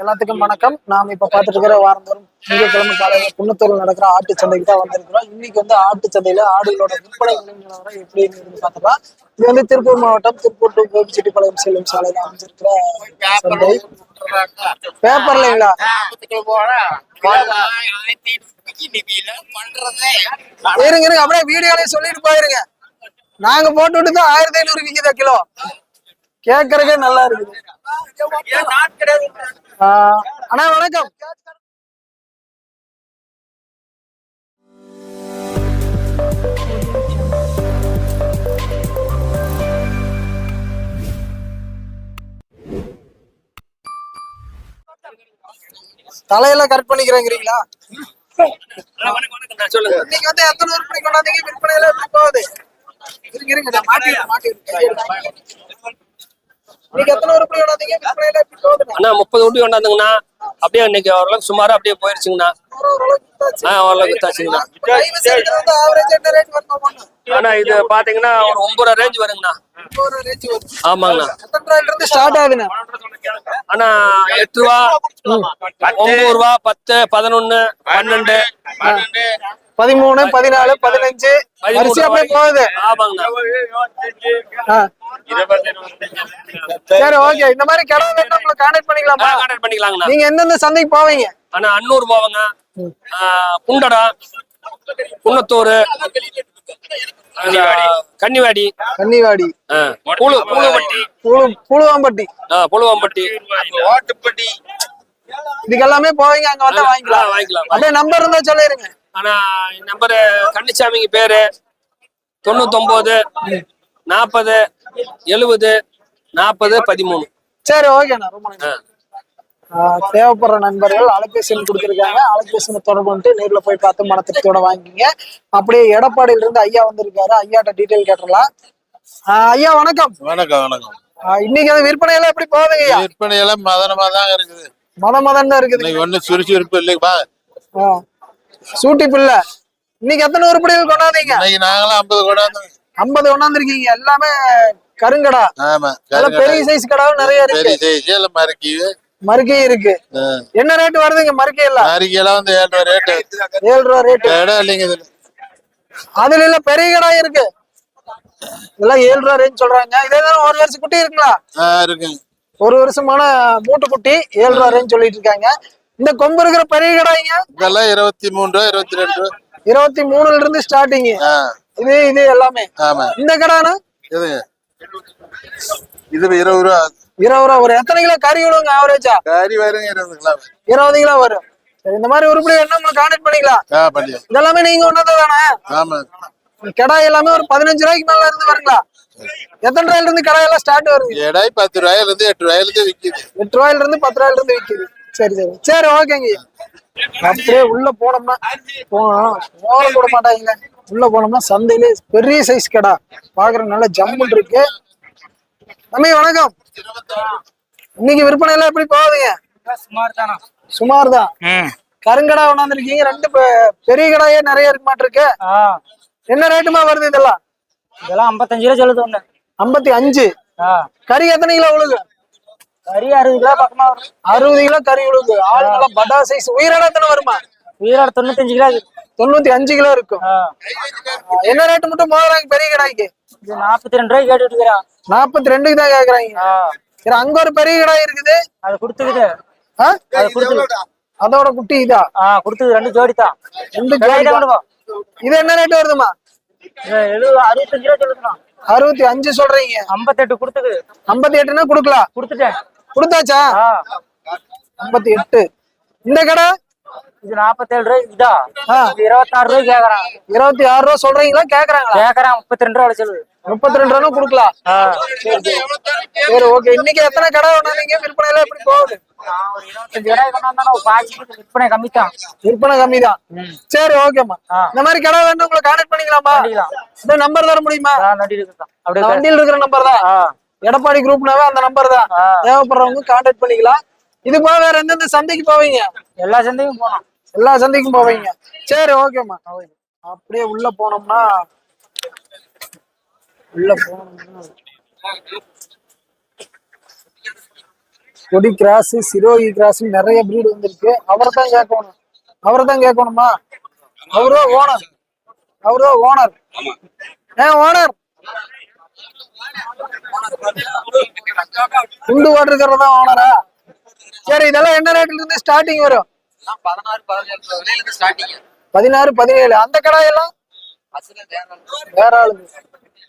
எல்லாத்துக்கும் வணக்கம். நாம் இப்ப பாத்துட்டு இருக்கிற வாரந்தோறும் திங்கட்கிழமை காலையில குன்னத்தூர்ல நடக்கிற ஆட்டு சந்தைக்கு தான் வந்திருக்கிறோம். இன்னைக்கு வந்து ஆட்டு சந்தையில ஆடுகளோட விற்பனை விலை நிலவரம் எப்படி பார்த்துக்கலாம். இது வந்து திருப்பூர் மாவட்டம் திருப்பூர் டு கோபிச்செட்டிப்பாளையம் செல்லும் சாலையில அமைஞ்சிருக்கிற சந்தை. பேப்பர்லைங்களா இருங்க இருங்க அப்படியே வீடியோலயே சொல்லிட்டு போயிருங்க. நாங்க போட்டு விட்டு தான் ஆயிரத்தி ஐநூறு விக்குதா கிலோ. கேக்குறதுக்கே நல்லா இருக்குது. அண்ணா வணக்கம். தலையெல்லாம் கரெக்ட் பண்ணிக்கிறேங்கிறீங்களா? சொல்லுங்க. நீங்க வந்து எத்தனை உருப்படி கொண்டாந்தீங்க? விற்பனையில எப்படி போகுது இருங்க இருங்க நான் மாட்டி மாட்டி அண்ணா முப்பது ஊட்டி கொண்டாந்துங்கண்ணா. அப்படியே இன்னைக்கு ஓரளவுக்கு சுமாரா அப்படியே போயிருச்சுங்கண்ணா. ஆ ஓரளவுக்கு தாச்சுங்கண்ணா ஆனா இது பாத்தீங்கன்னா ஒரு ஒன்பது ரூபா ரேஞ்ச் வருங்கண்ணா ஆமாங்கண்ணா. ஸ்டார்ட் ஆகுதுண்ணா. ஆனா எட்டு ரூபா ஒன்பது ரூபா பத்து பதினொன்னு பன்னெண்டு. பதிமூணு பதினாலு பதினஞ்சு. போகுது. ஆமாங்கண்ணா. ஆ. சரி ஓகே இந்த மாதிரி கடை வேணும் உங்களுக்கு கான்டாக்ட் பண்ணிக்கலாமா கான்டாக்ட் பண்ணிக்கலாங்கண்ணா. நீங்க எந்தெந்த சந்தைக்கு போவீங்க? ஆனா அன்னூர் போவாங்க. ஆ, குண்டடா குன்னத்தூர் கன்னிவாடி. கன்னிவாடி. புழு புழுவட்டி புழு புழுவாம்பட்டி. புழுவம்பட்டி. இதுக்கு எல்லாமே போவீங்க அங்க வந்து வாங்கிக்கலாம். வாங்கிக்கலாம். அப்படியே நம்பர் இருந்தா சொல்லிருங்க. ஆனா நம்பரு கன்னிசாமிங்க பேரு. தொண்ணூத்தொன்பது நாற்பது எழுபது நாற்பது பதிமூணு. சரி ஓகேண்ணா ரொம்ப தேவைப்படுற நண்பர்கள் அலைபேசி எண் கொடுத்துருக்காங்க. அலைபேசி எண்ணை தொடர்பு பண்ணிட்டு நேர்ல போய் பார்த்து மன திருப்தியோட வாங்கிக்கிங்க. அப்படியே எடப்பாடியில இருந்து ஐயா வந்திருக்காரு. ஐயாட்ட டீட்டெயில் கேட்டுடலாம். ஐயா வணக்கம். வணக்கம் வணக்கம். இன்னைக்கு அந்த விற்பனை எல்லாம் எப்படி போகுதுங்க ஐயா? விற்பனை எல்லாம் மதனமா தான் இருக்குது. மத மதம் தான் இருக்குது. இன்னைக்கு ஒண்ணும் சுறுசுறுப்பு இல்லைப்பா ஆ. சூட்டி பிள்ளை. இன்னைக்கு எத்தனை உருப்படிகள் கொண்டாந்தீங்க? இன்னைக்கு நாங்களாம் ஐம்பது கொண்டாந்து ஐம்பது கொண்டாந்துருக்கீங்க எல்லாமே கருங்கடா. ஆமா பெரிய சைஸ் கடாவும் நிறைய இருக்கு. மறுக்கி. மறுக்கை இருக்கு. என்ன ரேட் வருதுங்க மறுக்கை எல்லாம் மறுக்கி எல்லாம் வந்து ஏழு ரூபா ரேட்டு ஏழு ரூபா ரேட்டு இடம் இல்லைங்க இதுல. அதுல இல்ல பெரிய கடா இருக்கு. இதெல்லாம் ஏழு ரூபா ரேஞ்ச் சொல்றாங்க. இதே தானே ஒரு வருஷம் குட்டி இருக்குங்களா? ஆ இருக்குங்க ஒரு வருஷமான மூட்டு குட்டி ஏழு ரூபா ரேஞ்ச் சொல்லிட்டு இருக்காங்க. இந்த கொம்பு இருக்கிற பெரிய கடாய்ங்க? இதெல்லாம் இருபத்தி மூணு ரூபா இருபத்தி ரெண்டு ரூபா. இருபத்தி மூணுல இருந்து ஸ்டார்டிங் இது இது எல்லாமே. ஆமா. இந்த கடானா? இதுங்க இது இருபது ரூபா. இருபது ரூபா ஒரு எத்தனை கிலோ கறி விடுங்க ஆவரேஜா கறி வருங்க இருபது கிலோ இருபது கிலோ வரும். இந்த மாதிரி உருப்படி வேணும் உங்களுக்கு கான்டாக்ட் பண்ணிக்கலாம். இதெல்லாமே நீங்க ஒன்னது தானே ஆமா. கடாய் எல்லாமே ஒரு பதினஞ்சு ரூபாய்க்கு மேல இருந்து வருங்களா? எத்தனை ரூபாயில இருந்து கடாய் எல்லாம் ஸ்டார்ட் வருங்க எடாய் பத்து ரூபாயில இருந்து எட்டு ரூபாயில இருந்து விக்குது. எட்டு ரூபாயில இருந்து பத்து ரூபாயில இருந்து விக்குது. சரி சரி. சரி ஓகேங்க அப்படியே உள்ள போனோம்னா போனோம் போன கூட மாட்டாங்க. உள்ள போனோம்னா சந்தையிலே பெரிய சைஸ் கடா. பாக்குற நல்ல ஜம்முன் இருக்கு. தம்பி வணக்கம். இன்னைக்கு விற்பனை எல்லாம் எப்படி போகுதுங்க? சுமார் தானா சுமார் தான் கருங்கடா கொண்டாந்துருக்கீங்க ரெண்டு பெரிய கடாயே நிறைய இருக்க மாட்டிருக்கு என்ன ரேட்டுமா வருது இதெல்லாம்? இதெல்லாம் ஐம்பத்தஞ்சு ரூபா சொல்லுது ஒண்ணு. ஐம்பத்தி அஞ்சு. கறி எத்தனை கிலோ உழுகு கறி அறுபது கிலோ பக்கமா வரும். அறுபது கிலோ கறி உழுகு ஆள் நல்லா பட்டா சைஸ் உயிரோட எத்தனை வருமா? உயிரோட தொண்ணூத்தஞ்சு கிலோ. தொண்ணூத்தி அஞ்சு கிலோ இருக்கும். என்ன ரேட்டு மட்டும் போடுறாங்க பெரிய கடாய்க்கு இது நாற்பத்தி ரெண்டு கேட்டுட்டு இருக்கிறான் நாற்பத்தி ரெண்டுக்கு தான் கேக்குறாங்க. சரி அங்க ஒரு பெரிய கடாய் இருக்குது. அது கொடுத்துக்குது. அதோட குட்டி இதா? ஆ கொடுத்துக்குது. ரெண்டு ஜோடி தான். ரெண்டு ஜோடி இது என்ன ரேட் வருதுமா அறுபத்தஞ்சு ரூபா சொல்லுதுண்ணா அறுபத்தி அஞ்சு சொல்றீங்க. ஐம்பத்தெட்டு கொடுத்துக்குது ஐம்பத்தி எட்டுனா கொடுக்கலாம். கொடுத்துட்டேன். கொடுத்தாச்சா? ஐம்பத்தி எட்டு. இந்த கடை? இது நாற்பத்தேழு ரூபாய்க்கு இதா இருபத்தாறு ரூபாய்க்கு கேக்குறான். இருபத்தி ஆறு ரூபா சொல்றீங்களா? கேக்குறாங்களா? கேக்குறான் முப்பத்தி ரெண்டு ரூபா சொல்லுது. முப்பத்தி ரெண்டு ரூபா கொடுக்கலாம் சரி ஓகே. இன்னைக்கு எத்தனை கடை வேணாங்க விற்பனை எல்லாம் எப்படி போகுது? விற்பனை கம்மி தான் விற்பனை கம்மி தான் சரி ஓகேம்மா. இந்த மாதிரி கடை வேணும் உங்களை கான்டாக்ட் பண்ணிக்கலாமா. இந்த நம்பர் தர முடியுமா? வண்டியில் இருக்கிற நம்பர் தான். எடப்பாடி குரூப்னாவே அந்த நம்பர் தான். தேவைப்படுறவங்க கான்டாக்ட் பண்ணிக்கலாம். இது போக வேற எந்தெந்த சந்தைக்கு போவீங்க? எல்லா சந்தையும் போனோம் எல்லா சந்தைக்கும் போவீங்க. சரி ஓகேம்மா. அப்படியே உள்ள போனோம்னா உள்ள போனோம்னா. கொடி கிராஸ் சிரோகி கிராஸ் நிறைய பிரீடு வந்திருக்கு. அவரை தான் கேட்கணும். அவரை தான் கேட்கணுமா? அவரோ ஓனர் அவரோ ஓனர் ஏ ஓனர் குண்டு ஓட்டுறதுல தான் ஓனரா சரி இதெல்லாம் என்ன ரேட்ல இருந்து ஸ்டார்டிங் வரும்? பதினாறு பதினேழு. அந்த கடாயெல்லாம் வேற ஆளுங்க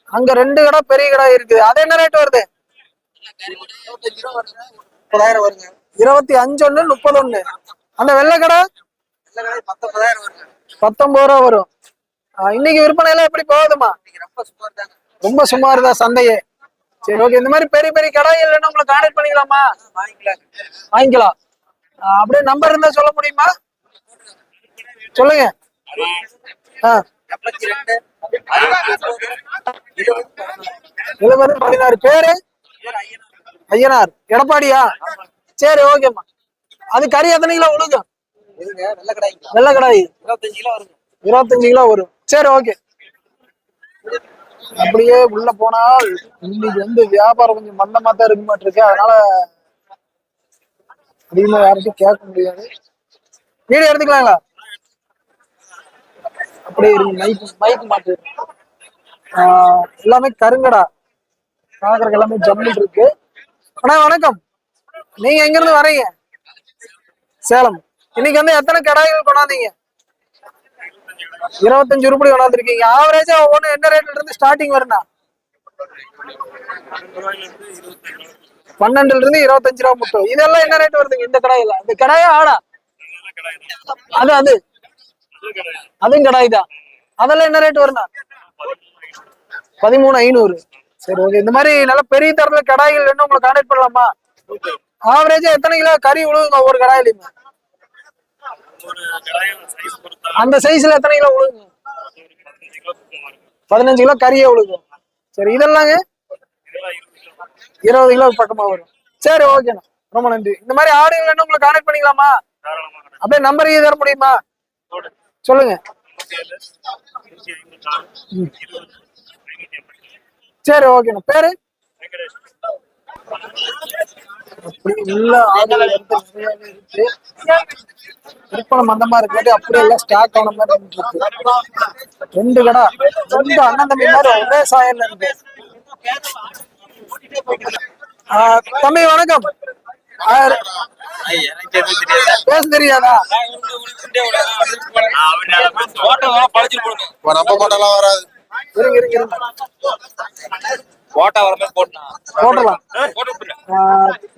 அங்க ரெண்டு கடை பெரிய கடை இருக்குது. அது என்ன ரேட் வருது? முப்பதாயிரம் வருங்க இருபத்தி அஞ்சு ஒண்ணு முப்பது ஒண்ணு அந்த வெள்ளை கடை? பத்தொன்பது ரூபா வரும். இன்னைக்கு விற்பனை எல்லாம் எப்படி போகுதுமா ரொம்ப சுமார் தான் சந்தையே. சரி ஓகே இந்த மாதிரி பெரிய பெரிய கடை இல்லைன்னா உங்களை கான்டாக்ட் பண்ணிக்கலாமா? வாங்கிக்கலாம். வாங்கிக்கலாம் அப்படியே நம்பர் இருந்தா சொல்ல முடியுமா? சொல்லுங்க. எழுபது பதினாறு பேரு. ஐயனார். எடப்பாடியா? சரி ஓகேம்மா அது கறி எத்தனை கிலோ உழுகும் இதுங்க நல்ல வெள்ளை கடாய். இருபத்தஞ்சு கிலோ இருபத்தஞ்சு கிலோ வரும். சரி ஓகே அப்படியே உள்ள போனால் இன்னைக்கு வந்து வியாபாரம் கொஞ்சம் மந்தமா தான் இருக்க மாட்டிருக்கு. அதனால அதிகமா யார்கிட்டயும் கேட்க முடியாது. வீடியோ எடுத்துக்கலாங்களா? அப்படியே இருக்கு மைக் மைக் மாட்டு ஆஹ் எல்லாமே கருங்கடா. பாக்குறதுக்கு எல்லாமே ஜம்முன் இருக்கு. அண்ணா வணக்கம். நீங்க எங்க இருந்து வரீங்க? சேலம். இன்னைக்கு வந்து எத்தனை கடாய்கள் கொண்டாந்தீங்க? இருபத்தஞ்சு ரூபாய் கொண்டாந்துருக்கீங்க. ஆவரேஜா ஒவ்வொன்று என்ன ரேட்ல இருந்து ஸ்டார்டிங் வருண்ணா பன்னெண்டுல இருந்து இருபத்தஞ்சு ரூபா முட்டும் இதெல்லாம் என்ன ரேட் வருதுங்க? இந்த கடாயில. இந்த கடாயா ஆடா. அது அது. அதுவும் கடாய் தான். அதெல்லாம் என்ன ரேட் வருண்ணா பதிமூணு ஐநூறு. சரி ஓகே இந்த மாதிரி நல்ல பெரிய தரத்துல கடாய்கள் வேணும் உங்களை கான்டாக்ட் பண்ணலாமா? ஆவரேஜா எத்தனை கிலோ கறி விழுவுங்க ஒவ்வொரு கடாயிலையுமே? அந்த சைஸ்ல எத்தனை கிலோ உழுகுங்க பதினஞ்சு கிலோ கறியே உழுகும். சரி இதெல்லாங்க? இருபது கிலோ பக்கமா வரும். சரி ஓகேண்ணா ரொம்ப நன்றி. இந்த மாதிரி ஆடுகள் வேணும் உங்களை கான்டாக்ட் பண்ணிக்கலாமா? அப்படியே நம்பர் தர முடியுமா? சொல்லுங்க. சரி ஓகேண்ணா பேரு? அப்படி உள்ள ஆடுகள் வந்து நிறையவே இருக்கு. விற்பனை மந்தமா இருக்கு அப்படியே எல்லாம் ஸ்டாக் ஆன மாதிரி இருக்கு. ரெண்டு கடை ரெண்டு அண்ணன் தம்பி மாதிரி ஒரே சாயல்ல இருக்கு ஆ, தம்பி வணக்கம். பேச தெரியாதா? நம்ம போட்டெல்லாம் வராது. இருங்க இருங்க இருங்க. போட்டா வர மாதிரி போட்டா போட்டலாம்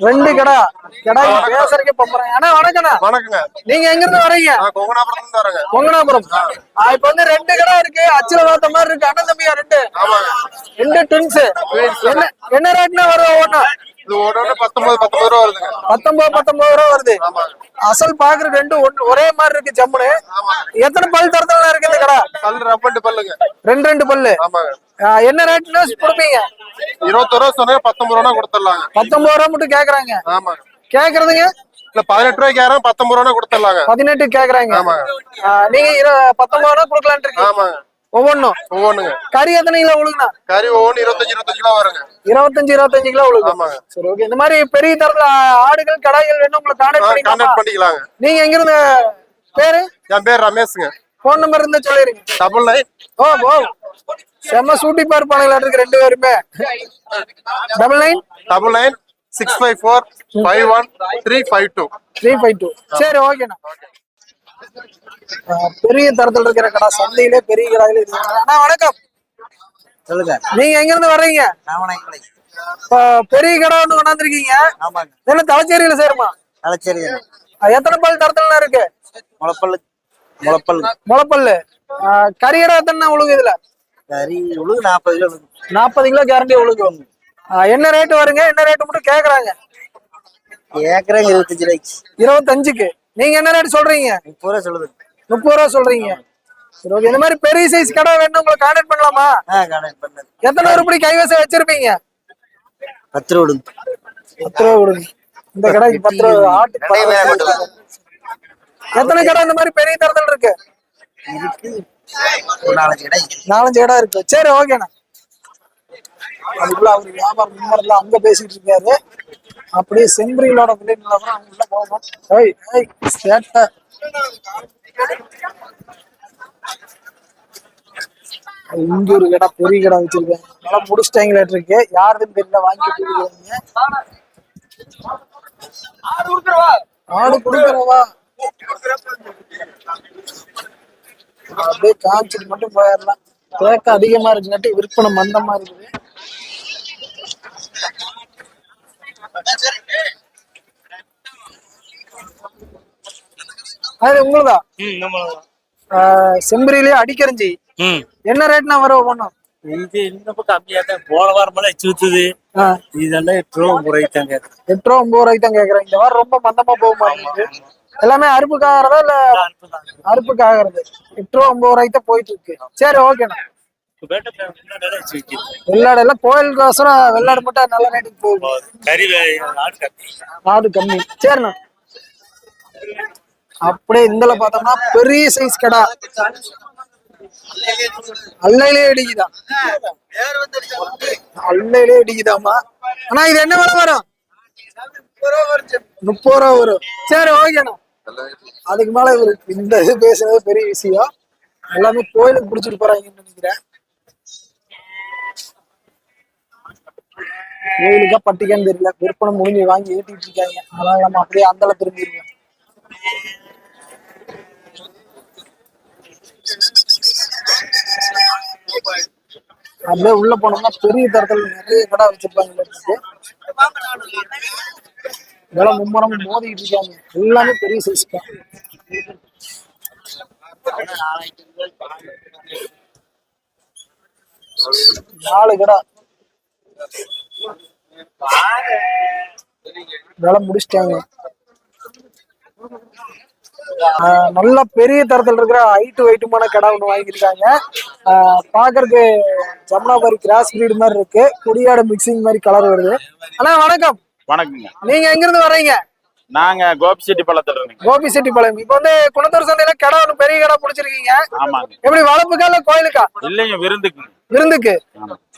ரெண்டு கடை. கடை பேசுறதுக்கே பம்புறாங்க அண்ணா வணக்கண்ணா. வணக்கங்க. நீங்க எங்க இருந்து வரீங்க? நான் கொங்கனாபுரத்துல இருந்து வரேங்க. பொங்கனாபுரம் ஆ, இப்ப வந்து ரெண்டு கடை இருக்கு. அச்சுல பார்த்த மாதிரி இருக்கு. அண்ணன் தம்பியா ரெண்டு? ஆமாங்க. ரெண்டு ட்வின்ஸ் என்ன என்ன ரேட்னா வரும் ஒன்று பத்தொன்பது பத்தொன்பது ரூபா வருது. அசல் பாக்குற ரெண்டு ஒரே மாதிரி இருக்கு ஜம்முனு. எத்தனை பல் தரத்துல இருக்கு இந்த கடை? ரப்பண்டு பல்லுங்க. ரெண்டு ரெண்டு பல்லு. என்ன ரேட்னு கொடுப்பீங்க? இருபத்தொரு ரூபா சொன்னா பத்தொன்பது ரூபா கொடுத்துடலாங்க. பத்தொன்பது ரூபா மட்டும் கேக்குறாங்க. ஆமாங்க கேக்குறதுங்க? இல்ல பதினெட்டு ரூபாய்க்கு யாரும் பத்தொன்பது ரூபா கொடுத்துடலாங்க. பதினெட்டு கேக்குறாங்க. ஆமாங்க ஆ, நீங்க பத்தொன்பது ரூபா கொடுக்கலான் இருக்கீங்க. ஆமாங்க ஒவ்வொன்றும் ஒவ்வொன்றுங்க கறி எத்தனை கிலோ உழுகுண்ணா கறி ஒவ்வொன்று இருபத்தஞ்சு இருபத்தஞ்சு கிலோ வருங்க. இருபத்தஞ்சு இருபத்தஞ்சு கிலோ ஆமாங்க. சரி ஓகே இந்த மாதிரி பெரிய தரத்துல ஆடுகள் கடாய்கள் வேணும் உங்களுக்கு கான்டாக்ட் கான்டாக்ட் பண்ணிக்கலாங்க. நீங்க எங்க இருந்து பேரு? என் பேர் ரமேஷுங்க. போன் நம்பர் இருந்தா சொல்லிருங்க. Double nine O O. செம்ம சூட்டி பார்ப்பானுங்களா இருக்கு ரெண்டு பேருமே. Double nine double nine six five four five one three five two three five two சரி ஓகேண்ணா பெரிய தரத்துல இருக்கிற கடை சந்தையிலே பெரிய கடாயில அண்ணா வணக்கம். சொல்லுங்க. நீங்க எங்க இருந்து வர்றீங்க? ராமநாயக்கலை இப்ப பெரிய கடை ஒண்ணு கொண்டாந்துருக்கீங்க. ஆமாங்க. என்ன தலைச்சேரியில சேருமா? தலைச்சேரி. எத்தனை பல் தரத்துல இருக்கு? முளப்பல்லு. முளப்பல்லு. முளைப்பல்லு. கறி கடை எத்தனை உழுகு இதுல? கறி உழுகு நாற்பது கிலோ உழுகு. நாற்பது கிலோ கேரண்டி உழுகும். ஆ, என்ன ரேட் வருங்க? என்ன ரேட் மட்டும் கேக்குறாங்க? ஏக்கராங்க இருபத்தஞ்சு ரூபாய்க்கு. இருபத்தஞ்சுக்கு. நீங்க என்ன ரேட் சொல்றீங்க? முப்பது ரூபா சொல்லுது. முப்பது ரூபா சொல்றீங்க. சரி ஓகே இந்த மாதிரி பெரிய சைஸ் கடை வேணும் உங்களை கான்டாக்ட் பண்ணலாமா? எத்தனை உருப்படி கைவசம் வச்சிருப்பீங்க? பத்து ரூபா விடுங்க பத்து ரூபா கொடுங்க. இந்த கடைக்கு பத்து ரூபா ஆட்டு. எத்தனை கடை இந்த மாதிரி பெரிய தரத்தில் இருக்கு? நாலஞ்சு கடை இருக்கு. சரி ஓகேண்ணா அதுக்குள்ள அவர் வியாபாரம் முன்னரில் அங்க பேசிட்டு இருக்காரு. அப்படியே செம்பரிகளோட விலை நிலவரம் உள்ள போகும் ஏய் ஏய் சேட்டை. இங்க ஒரு கடை பெரிய கடை வச்சிருக்கேன் நல்லா முடிச்சிட்டாங்களே இருக்கு. யாருதுன்னு தெரியல வாங்கி கொடுக்குறீங்க. ஆடு கொடுக்குறவா? அப்படியே காமிச்சிட்டு மட்டும் போயிடலாம். தேக்க அதிகமா இருக்குங்காட்டி விற்பனை மந்தமா இருக்குது. அது உங்களுதா? செம்பரியிலே அடிக்கரிஞ்சி. ம். என்ன ரேட்னா வரும் ஒவ்வொன்றும் இது இன்னும் கம்மியா தான். போன வாரமெல்லாம் சுத்துது இதெல்லாம் எட்டு ரூபா முறைத்தாங்க எட்டு ரூபா ஒன்பது ரூபாய்க்கு தான் கேக்குறேன். இந்த வாரம் ரொம்ப மந்தமா போக மாட்டேங்குது எல்லாமே அறுப்புக்கு ஆகிறதா இல்ல அறுப்புக்கு ஆகிறது எட்டு ரூபா ஒன்பது ரூபாய்க்கு தான் போயிட்டு இருக்கு. சரி ஓகேண்ணா வெள்ளாடு எல்லாம் கோயிலுக்கோசரம் வெள்ளாடு மட்டும் நல்ல ரேட்டுக்கு போகுது. ஆடு கம்மி. சரிண்ணா. அப்படியே இந்தல பார்த்தோம்னா பெரிய சைஸ் கடா. அல்லையிலே இடிக்குதா? அல்லையிலே இடிக்குதாமா ஆனா இது என்ன விலை வரும்? முப்பது ரூபா வரும். சரி ஓகேண்ணா அதுக்கு மேல இவரு இந்த இது பேசுறது பெரிய விஷயம். எல்லாமே கோயிலுக்கு பிடிச்சிட்டு போறாங்கன்னு நினைக்கிறேன். கோயிலுக்கா பட்டிக்கான்னு தெரியல. விற்பனை முடிஞ்சு வாங்கி ஏத்திட்டு இருக்காங்க அதனால நம்ம அப்படியே அந்தல திரும்பிடுவோம் அப்படியே உள்ள போனோம்னா பெரிய தரத்துல நிறைய கடை வச்சிருப்பாங்க இருக்கு. விலை மும்மரம் மோதிக்கிட்டு இருக்காங்க. எல்லாமே பெரிய சைஸ் தான். நாலு கடை. விலை முடிச்சிட்டாங்க. நல்ல பெரிய தரத்துல இருக்கிற ஹைட் வெயிட்டுமான கடை ஒன்று வாங்கியிருக்காங்க. ஆஹ் பார்க்கறதுக்கு ஜமுனாபாரி கிராஸ் பிரீடு மாதிரி இருக்கு. குடியாடு மிக்சிங் மாதிரி கலர் வருது. அண்ணா வணக்கம். வணக்கங்க நீங்க எங்க இருந்து வர்றீங்க? நாங்க கோபிச்செட்டிப்பாளையத்துல இருந்தோங்க கோபி செட்டிப்பாளையம் இப்போ வந்து குணத்தூர் சந்தையில கடை ஒன்று பெரிய கடை பிடிச்சிருக்கீங்க ஆமாங்க. எப்படி வளர்ப்புக்கா இல்ல கோயிலுக்கா? இல்லைங்க விருந்துக்குங்க. விருந்துக்கு.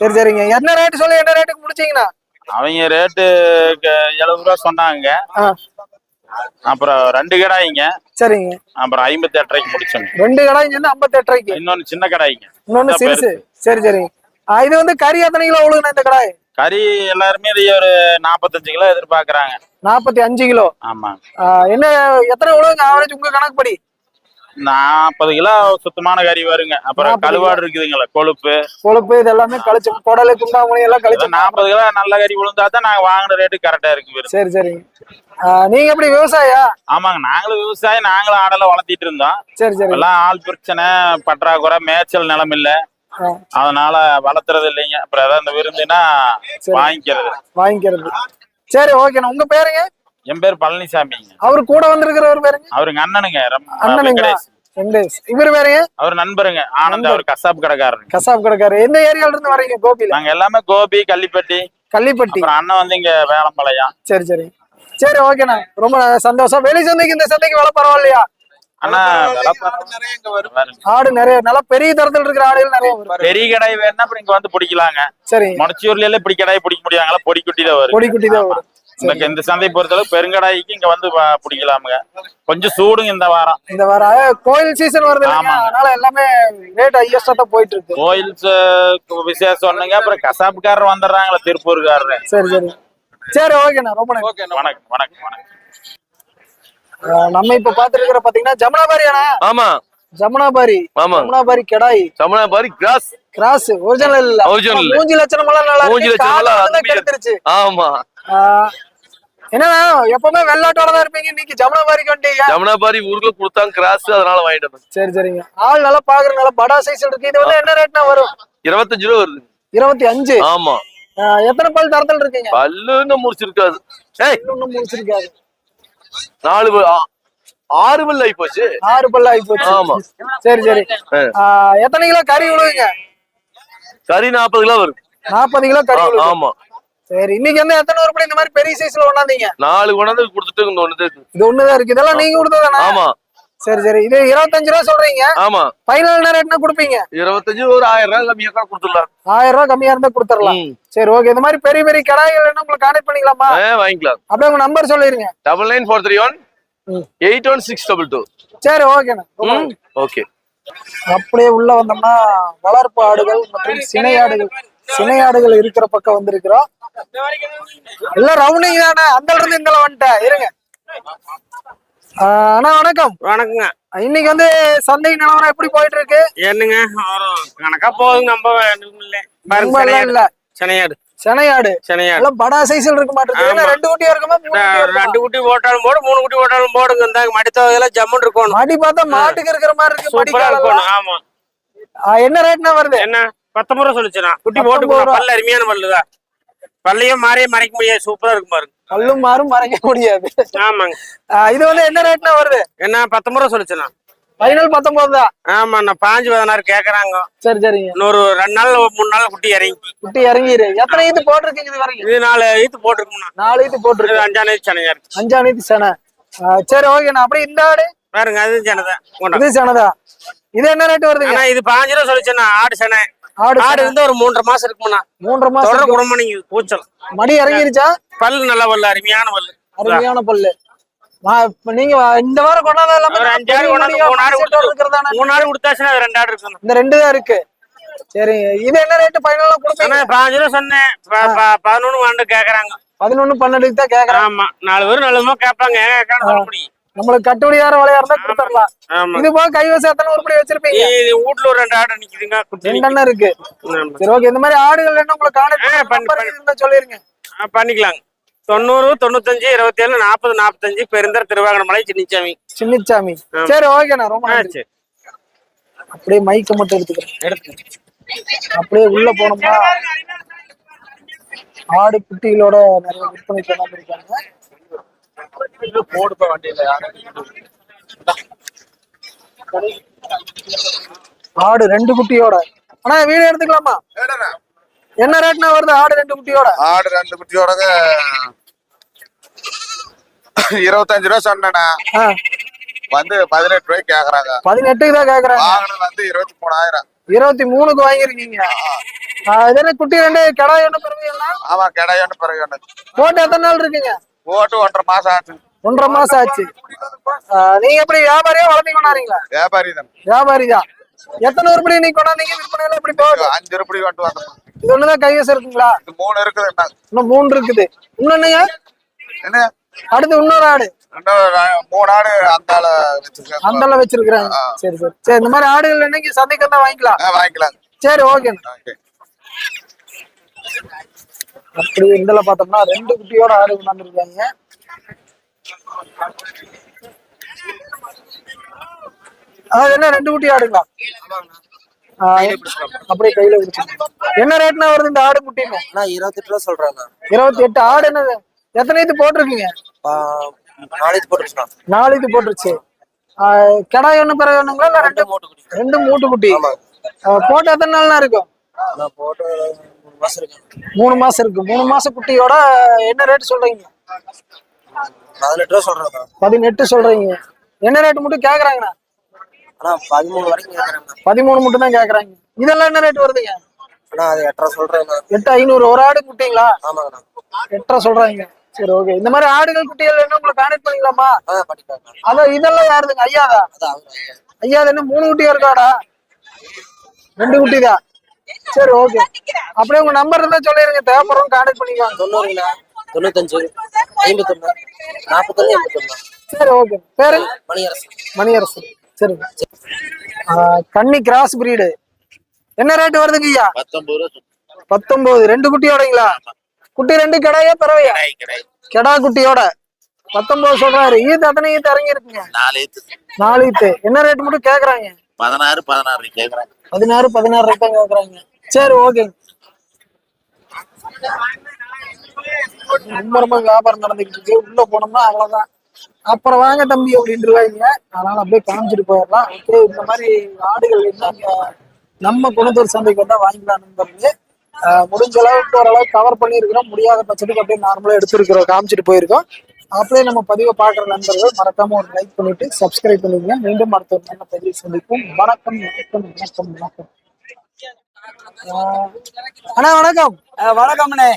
சரி சரிங்க. என்ன ரேட் சொல்லி என்ன ரேட்டுக்கு முடிச்சீங்கண்ணா அவங்க ரேட்டு எழுபது ரூபா சொன்னாங்க. அப்புறம் ரெண்டு கடாய்ங்க. சரிங்க. அப்புறம் ஐம்பத்தி எட்டரைக்கு முடிச்சோங்க ரெண்டு கடை இங்க இருந்து ஐம்பத்தி எட்டு ரூபாய்க்கு இன்னொன்னு சின்ன கடாய்ங்க. இன்னொன்னு இந்த சிறுசு. சரி சரிங்க இது வந்து கறி எத்தனை கிலோ உழுகுண்ணா இந்த கடாய்? கறி எல்லாருமே இது ஒரு நாற்பத்தஞ்சு கிலோ எதிர்பார்க்கறாங்க. நாற்பத்தி அஞ்சு கிலோ. ஆமாங்க ஆ, என்ன எத்தனை உழுவுங்க ஆவரேஜ் உங்க கணக்குப்படி? நாற்பது கிலோ சுத்தமான கறி வருங்க அப்புறம் 40 கழுவாடு இருக்குதுங்களா கொழுப்பு. கொழுப்பு இது எல்லாமே கழிச்சு குடலு குண்டாமணி எல்லாம் கழிச்சு நாற்பது கிலோ நல்ல கறி விழுந்தா தான் நாங்க வாங்கின ரேட்டு கரெக்டா இருக்கு. சரி சரிங்க ஆ, நீங்க எப்படி விவசாயியா? ஆமாங்க நாங்களும் விவசாயம் நாங்களும் ஆடலை வளர்த்திட்டு இருந்தோம். சரி சரி. எல்லாம் ஆள் பிரச்சனை பற்றாக்குறை மேய்ச்சல் நிலம் இல்ல. அதனால வளர்த்துறது இல்லைங்க. அப்புறம் ஏதாவது இந்த விருந்துனா வாங்கிக்கிறது. வாங்கிக்கிறது. சரி ஓகேண்ணா உங்க பேருங்க? என் பேர் பழனிசாமிங்க. அவரு கூட வந்திருக்கிறவர் பேருங்க அவருங்க அண்ணனுங்க. வெங்கடேஷ். இவர் பேருங்க அவர் நண்பருங்க ஆனந்த் அவர் கசாப் கடைக்காரருங்க. கசாப் கடைக்காரு. எந்த ஏரியால இருந்து வரீங்க கோபியில? நாங்க எல்லாமே கோபி கள்ளிப்பட்டி. கள்ளிப்பட்டி. அண்ணன் வந்து இங்க வேளம்பாளையம். சரி சரி. சரி ஓகேண்ணா. ரொம்ப சந்தோஷம். வெளி சந்தைக்கு இந்த சந்தைக்கு விலை பரவாயில்லையா. ஆடு நிறைய நல்லா பெரிய தரத்துல இருக்கிற ஆடுகள் நிறைய வரும். பெரிய கடை வேணா அப்புறம் இங்க வந்து பிடிக்கலாங்க. சரிங்க முடச்சியூர்ல எல்லாம் இப்படி கடாய் பிடிக்க முடியாங்களா? பொடி குட்டி தான் வரும். பொடி குட்டி தான் வரும். இந்த இந்த சந்தை பொறுத்தளவு பெருங்கடாய்க்கு இங்க வந்து பிடிக்கலாமுங்க. கொஞ்சம் சூடுங்க இந்த வாரம். இந்த வார கோயில் சீசன் வருது. அதனால எல்லாமே ரேட் ஹையஸ்டா தான் போயிட்டு இருக்கு கோயில் விசேஷம் ஒண்ணுங்க. அப்புறம் கசாப்புக்காரர் வந்துடுறாங்களா திருப்பூர்காரரு. சரி சரி. சரி ஓகேண்ணா ரொம்ப வணக்கம் வணக்கம் வணக்கம். நம்ம இப்ப பாத்துட்டு இருக்கிற பாத்தீங்கன்னா ஜமுனாபாரி அண்ணா. ஆமா. ஜமுனாபாரி. ஆமா. ஜமுனாபாரி கெடாய். தமிழா பாரி கிராஸ். கிராஸ் ஒரிஜினல் இல்ல. இல்ல. மூஞ்சி லட்சணம் எல்லாம் நல்லா மூஞ்சி இருக்கு லட்சணம் எல்லாம் காலம் தான் அருமையா இருக்கு. கெடுத்துருச்சு. ஆமா. என்னண்ணா எப்பவுமே வெள்ளாட்டோட தான் இருப்பீங்க. இன்னைக்கு ஜமுனாபாரிக்கு வந்துட்டீங்க ஜமுனா பாரி ஊருக்கு கொடுத்தாங்க கிராஸ் அதனால வாங்கிட்டு வந்தேன் சரி சரிங்க. ஆள் நல்லா பாக்குற நல்லா படா சைஸ் இருக்கு. இது வந்து என்ன ரேட்னா வரும்? இருபத்தஞ்சு ரூபா வருது. இருபத்தி அஞ்சு ஆமா எத்தனை பல் தரத்தில் இருக்கீங்க? பல்லு இன்னும் முடிச்சிருக்காது. ஏய்! இன்னும் முடிச்சிருக்காரு நாலு ஆறு பல் ஆகி போச்சு. ஆறு பல் ஆகி போச்சு. ஆமா. சரி சரி. எத்தனை கிலோ கறி விழுவுங்க கறி நாற்பது கிலோ வரும். நாற்பது கிலோ கறி ஆமா. சரி இன்னைக்கு வந்து எத்தனை உருப்படி இந்த மாதிரி பெரிய சைஸ்ல கொண்டாந்தீங்க? நாலு கொண்டாந்து கொடுத்துட்டு இந்த ஒண்ணு. இது ஒண்ணுதான் இருக்கு. இதெல்லாம் நீங்க கொடுத்ததானே ஆமா. சரி சரி. இது இருபத்தஞ்சு ரூபா சொல்றீங்க. ஆமா. ஃபைனல் ரேட்னா கொடுப்பீங்க? இருபத்தஞ்சு ஒரு ஆயிரம் ரூபாய் கம்மியா கூட கொடுத்துடலாம். ஆயிரம் ரூபாய் கம்மியா இருந்தா கொடுத்துடலாம். சரி ஓகே இந்த மாதிரி பெரிய பெரிய கடாய்கள் என்ன உங்களுக்கு கான்டெக்ட் பண்ணிக்கலாமா? வாங்கிக்கலாம். அப்படியே உங்க நம்பர் சொல்லிருங்க. Double nine four three one. Eight one six double two சரி ஓகேண்ணா ஓகே அப்படியே உள்ள வந்தோம்னா வளர்ப்பு ஆடுகள் மற்றும் சினை ஆடுகள் சினை ஆடுகள் இருக்கிற பக்கம் வந்திருக்கிறோம். எல்லாம் ரவுண்டிங் தானே. அந்த இருந்து இந்த வந்துட்டேன் இருங்க. அண்ணா வணக்கம். வணக்கங்க. இன்னைக்கு வந்து சந்தை நிலவரம் எப்படி போயிட்டு இருக்கு என்னங்க கணக்கா போகுதுங்க நம்ம இல்ல. சினையாடு சனையாடு எல்லாம் படா சைஸ்ல இருக்க மாட்டேங்குது. ரெண்டு குட்டியா இருக்குமா இருக்குமா? ரெண்டு குட்டி போட்டாலும் போடு மூணு குட்டி போட்டாலும் போடுங்க. இந்த மடித்தவகையில ஜம்முன் இருக்கணும். மடி பார்த்தா மாட்டுக்கு இருக்கிற மாதிரி இருக்கு மடி சூப்பரா. இருக்கணும். ஆமா. என்ன ரேட்னா வருது? என்ன? பத்தொன்பது ரூபா சொல்லிச்சுனா குட்டி போட்டு ரூபா. பல்ல அருமையான பல்லுதான். பல்லையும் மாறியும் மறைக்க முடியாது. சூப்பரா இருக்கும் பாருங்க. கல்லும் மாறும் மறைக்க முடியாது. ஆமாங்க. இது வந்து என்ன ரேட்னா வருது? என்ன பத்தொன்பது ரூபா சொல்லிச்சுனா ஃபைனல் பத்தொன்பது தான். ஆமா நான் பாஞ்சு பதினாறு கேக்குறாங்க. சரி சரிங்க. இன்னொரு ரெண்டு நாள் மூணு நாள் குட்டி இறங்கி. குட்டி இறங்கிரு எத்தனை ஈத்து போட்டிருக்கீங்க இது வரைக்கும்? இது நாலு ஈத்து போட்டுருக்கும்ண்ணா. நாலு ஈத்து போட்டிருக்கு அஞ்சாம் தேதி சனையா இருக்கு அஞ்சாம் நீத்து சேனை. சரி ஓகேண்ணா. அப்படியே இந்த ஆடு? பாருங்க அது சனைதான் இது சேனைதா இது என்ன ரேட் வருதுங்க? ஆனா இது பாஞ்சு ரூபா சொல்லிச்சுண்ணா. ஆடு சனை. ஆடு இருந்து ஒரு மூன்றரை மாசம் இருக்கும்ண்ணா. மூன்றரை தொடர மாசம் குடும்பம் நீங்க கூச்சல் மடி இறங்கிருச்சா? பல்லு நல்ல பல்லு அருமையான பல்லு. அருமையான பல்லு. நீங்க இந்த வாரம் கொண்டாந்து எல்லாமே ஒரு அஞ்சு ஆடு பெரிய கொண்டாந்து மடியா மூணு ஆடு கொடுத்தாச்சுன்னா ரெண்டு ஆடு இந்த ரெண்டு தான் இருக்கு. சரி இது என்ன ரேட் ஃபைனலா கொடுப்பீங்க? பாஞ்சு ரூபா சொன்னேன். பதினொன்னு வாண்டு கேக்குறாங்க. பதினொன்னு பன்னெண்டுக்கு தான் கேக்குறேன் ஆமா நாலு பேரும் நல்லதுமா கேட்பாங்க. நம்மளுக்கு கட்டுப்படியார விலையா இருந்தா கொடுத்துடலாம். இது போக கைவசம் எத்தனை உருப்படி வச்சிருப்பீங்க? இது வீட்டுல ஒரு ரெண்டு ஆடு நிக்குதுங்க. ரெண்டெண்ணம் இருக்கு. சரி ஓகே. இந்த மாதிரி ஆடுகள் என்ன உங்களுக்கு ஆ, பண்ணி- கான்டாக்ட் இருந்தா சொல்லிருங்க. ஆ, பண்ணிக்கலாங்க தொண்ணூறு தொண்ணூத்தஞ்சு இருபத்தி ஏழு நாற்பது நாற்பத்தஞ்சு பெருந்தர் திருவாகனமலை சின்னிச்சாமி. சின்னிச்சாமி. சரி ஓகேண்ணா ரொம்ப ஆ நன்றி. சரி. அப்படியே மைக்க மட்டும் எடுத்துக்கிறேன். எடுத்து அப்படியே உள்ள போனோம்னா ஆடு குட்டிகளோட நிறைய விற்பனை கொண்டாந்து இருக்காங்க. ஆடு ரெண்டு குட்டியோட. அண்ணா வீடு எடுத்துக்கலாமா? என்ன ரேட்னா வருது ஆடு ரெண்டு குட்டியோட? ஆடு ரெண்டு குட்டியோட இருபத்தஞ்சு ரூபா சொன்னேண்ணா. வந்து பதினெட்டு ரூபாய்க்கு கேக்குறாங்க. பதினெட்டுக்கு தான் கேக்குறாங்க. வாங்கினது வந்து இருபத்தி மூணாயிரம். இருபத்தி மூணுக்கு வாங்கிருக்கீங்க ஆ, இது என்ன குட்டி ரெண்டு கடா என்ன பிறகு ஆமா கிடையாது பிறகு. போட்டு எத்தனை நாள் இருக்குங்க? போட்டு ஒன்றரை மாசம் ஆச்சு. ஒன்றரை மாசம் ஆச்சு. நீங்க எப்படி வியாபாரியா வளர்த்தி கொண்டாடுறீங்களா வியாபாரி தான் வியாபாரி தான் எத்தனை உருப்படி நீங்க கொண்டாந்தீங்க? விற்பனை எப்படி போகுது? அஞ்சு ரூபாய் கொண்டு வந்தோம் இது ஒண்ணுதான் கைவசம் இருக்குங்களா? இது மூணு இருக்குதுண்ணா இன்னும் மூணு இருக்குது. இன்னொன்னுங்க? என்ன? அடுத்து இன்னொரு ஆடு. மூணு ஆடு அந்த ஆளை வச்சிருக்கேன் அந்த வச்சிருக்கிறாங்க சரி சரி. சரி இந்த மாதிரி ஆடுகள் என்னைக்கு சந்தைக்கு வந்தா வாங்கிக்கலாம். வாங்கிக்கலாம். சரி ஓகே. அப்படி இதுல பார்த்தோம்னா ரெண்டு குட்டியோட ஆடு கொண்டாந்துருக்காங்க அதாவது என்ன ரெண்டு குட்டி ஆடுங்களா? அப்படியே கையில பிடிச்சிருங்க என்ன ரேட்னா வருது இந்த ஆடு குட்டின்னு? நான் இருபத்தெட்டு ரூபா சொல்றாங்க இருபத்தி எட்டு ஆடு என்னது? எத்தனை இது போட்டிருக்கீங்க? நாளைக்கு போட்டுருக்கான் நாலு இது போட்டுருச்சு. ஆ, கிடாய் ஒண்ணு பிறகு ஒண்ணுங்களா இல்ல ரெண்டு மூட்டு குடி ரெண்டு மூட்டு குட்டி? போட்டு எத்தனை நாள்னா இருக்கும்? நான் போட்டு மூணு மாசம் இருக்கேன் மூணு மாசம் இருக்கு. மூணு மாசம் குட்டியோட என்ன ரேட் சொல்றீங்க? பதினெட்டு ரூபா சொல்றாங்க பதினெட்டு சொல்றீங்க. என்ன ரேட் மட்டும் கேக்குறாங்கண்ணா? ஆனா பதிமூணு வரைக்கும் கேட்கறாங்க பதிமூணு மட்டும் தான் கேக்குறாங்க. இதெல்லாம் என்ன ரேட் வருதுங்க? ஆனா அது எட்டு ரூபா சொல்றேன் எட்டு ஐநூறு ஒரு ஆடு குட்டிங்களா? ஆமாங்கண்ணா எட்டரை சொல்றாங்க. சரி ஓகே இந்த மாதிரி ஆடுகள் குட்டிகள் என்ன உங்களை கான்டெக்ட் பண்ணிக்கலாமா? அதான் இதெல்லாம் யாருதுங்க? ஐயாதா ஐயா. என்ன மூணு குட்டியா இருக்காடா? ரெண்டு குட்டி தான் சரி ஓகே அப்படியே உங்க நம்பர் இருந்தா சொல்லிருங்க. தேவைப்படுறவங்க கான்டெக்ட் பண்ணிக்குவாங்க. தொண்ணூறுங்களா? தொண்ணூத்தஞ்சு. ஐம்பத்தொன்னு. நாற்பத்தொன்னு எண்பத்தொன்னு சரி ஓகே பேரு? மணியரசு. மணியரசு. சரி. கன்னி கிராஸ் பிரீடு என்ன ரேட் வருதுங்க ஐயா? பத்தொன்பது. ரெண்டு குட்டியோடங்களா? குட்டி ரெண்டு கடாயா பறவையா கெடா குட்டியோட. பத்தொன்பது சொல்றாரு. ஈத்து அத்தனை ஈத்து இறங்கி இருக்குங்க நாலு நாலு ஈத்து. என்ன ரேட் மட்டும் கேக்குறாங்க? பதினாறு பதினாறு கேக்குறாங்க. பதினாறு பதினாறு ரேட் கேக்குறாங்க. சரி ஓகே ரொம்ப ரொம்ப வியாபாரம் நடந்துகிட்டு இருக்கு. உள்ள போனோம்னா அவ்வளவுதான். அப்புறம் வாங்க தம்பி அப்படின்ட்டுருவாங்க அதனால அப்படியே காமிச்சிட்டு போயிடலாம். ஓகே இந்த மாதிரி ஆடுகள் என்ன நம்ம குணத்தூர் சந்தைக்கு வந்தா வாங்கிக்கலாம் நண்பர்களே. முடிஞ்ச அளவுக்கு ஓரளவுக்கு கவர் பண்ணியிருக்கிறோம். முடியாத பட்சத்துக்கு அப்படியே நார்மலா எடுத்திருக்கிறோம். காமிச்சிட்டு போயிருக்கோம். அப்படியே நம்ம பதிவை பார்க்குற நண்பர்கள் மறக்காம ஒரு லைக் பண்ணிட்டு சப்ஸ்கிரைப் பண்ணிக்கங்க மீண்டும் அடுத்த ஒரு நல்ல பதிவு சந்திப்போம். வணக்கம் வணக்கம் வணக்கம் வணக்கம். அண்ணா வணக்கம். வணக்கம்ண்ணே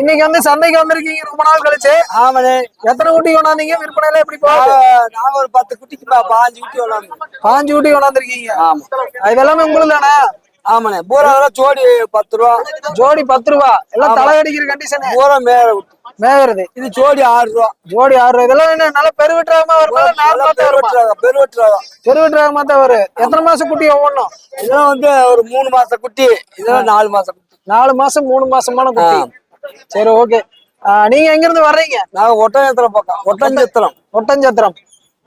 இன்னைக்கு வந்து சந்தைக்கு வந்திருக்கீங்க. ரொம்ப நாள் கழிச்சு. ஆமாண்ணே. எத்தனை குட்டி கொண்டாந்தீங்க? விற்பனையில எப்படி போகுது? நாங்க ஒரு பத்து குட்டிக்கு பாஞ்சு குட்டி விளாடுங்க பாஞ்சு குட்டி கொண்டாந்துருக்கீங்க. ஆமா. இதெல்லாமே உங்களுக்கு தானே? ஆமாண்ணே. பூரா ஜோடி பத்து ரூபா. ஜோடி பத்து ரூபா. எல்லாம் தலை அடிக்கிற கண்டிஷன் பூரா மேல விட்டு மேகிறது. இது ஜோடி ஆறு ரூபா. ஜோடி ஆறு ரூபா. இதெல்லாம் என்ன? நல்ல பெருவிட்டுறாகமா வருமா நார்மலா தான் வருமா பெருவெட்டுறாங்க பெருவிட்டுறாகமா தான் வரும். எத்தனை மாசம் குட்டி ஒவ்வொன்றும் இதெல்லாம் வந்து ஒரு மூணு மாச குட்டி இதெல்லாம் நாலு மாச குட்டி. நாலு மாசம் மூணு மாசமான குட்டி. சரி ஓகே. நீங்க எங்க இருந்து வர்றீங்க? நாங்க ஒட்டஞ்சத்திரம் பக்கம். ஒட்டஞ்சத்திரம். ஒட்டஞ்சத்திரம்.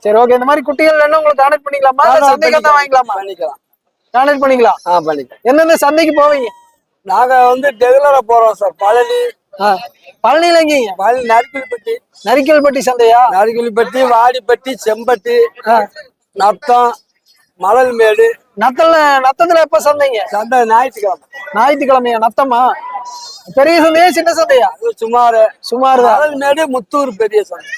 சரி ஓகே. இந்த மாதிரி குட்டிகள் வேணும் உங்களுக்கு கான்டாக்ட் பண்ணிக்கலாமா? சந்தைக்கு வாங்கிக்கலாமா? பண்ணிக்கலாம். கான்டாக்ட் பண்ணிக்கலாம். ஆ பண்ணிக்கலாம். எந்தெந்த சந்தைக்கு போவீங்க? நாங்க வந்து ரெகுலரா போறோம் சார். பழனி ஆ, பழனியில எங்கீங்க பழனி நரிக்கில்பட்டி. நரிக்கல்பட்டி சந்தையா? நரிக்கில்பட்டி வாடிப்பட்டி செம்பட்டி நத்தம் மணல்மேடு. நத்தல்ல நத்தத்துல எப்ப சந்தைங்க? சந்தை ஞாயிற்றுக்கிழமை. ஞாயிற்றுக்கிழமையா? நத்தமா? பெரிய சந்தையா சின்ன சந்தையா? சுமார் சுமார். தான் மணல்மேடு முத்தூர் பெரிய சந்தை.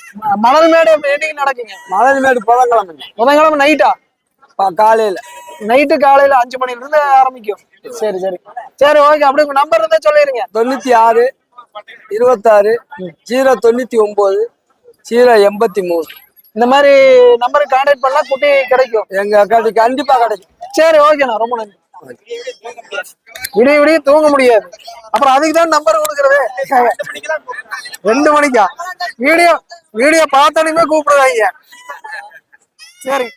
மணல் மேடு என்னைக்கு நடக்குங்க? மணல்மேடு புதன்கிழமை. புதன்கிழமை நைட்டா காலையில. நைட்டு காலையில அஞ்சு மணில இருந்து ஆரம்பிக்கும். சரி சரி. சரி ஓகே அப்படியே உங்க நம்பர் இருந்தா சொல்லிருங்க. தொண்ணூத்தி ஆறு இருபத்தாறு ஜீரோ தொண்ணூத்தி ஒன்பது ஜீரோ எண்பத்தி மூணு. இந்த மாதிரி நம்பருக்கு கான்டாக்ட் பண்ணா குட்டி கிடைக்கும். எங்க கடை கண்டிப்பா கிடைக்கும். சரி ஓகேண்ணா ரொம்ப நன்றி. விடிய விடிய தூங்க முடியாது. அப்புறம் அதுக்கு தான் நம்பர் கொடுக்கறது. ரெண்டு மணிக்கா? வீடியோ வீடியோ பார்த்தோன்னே கூப்பிடுவாங்க சரி.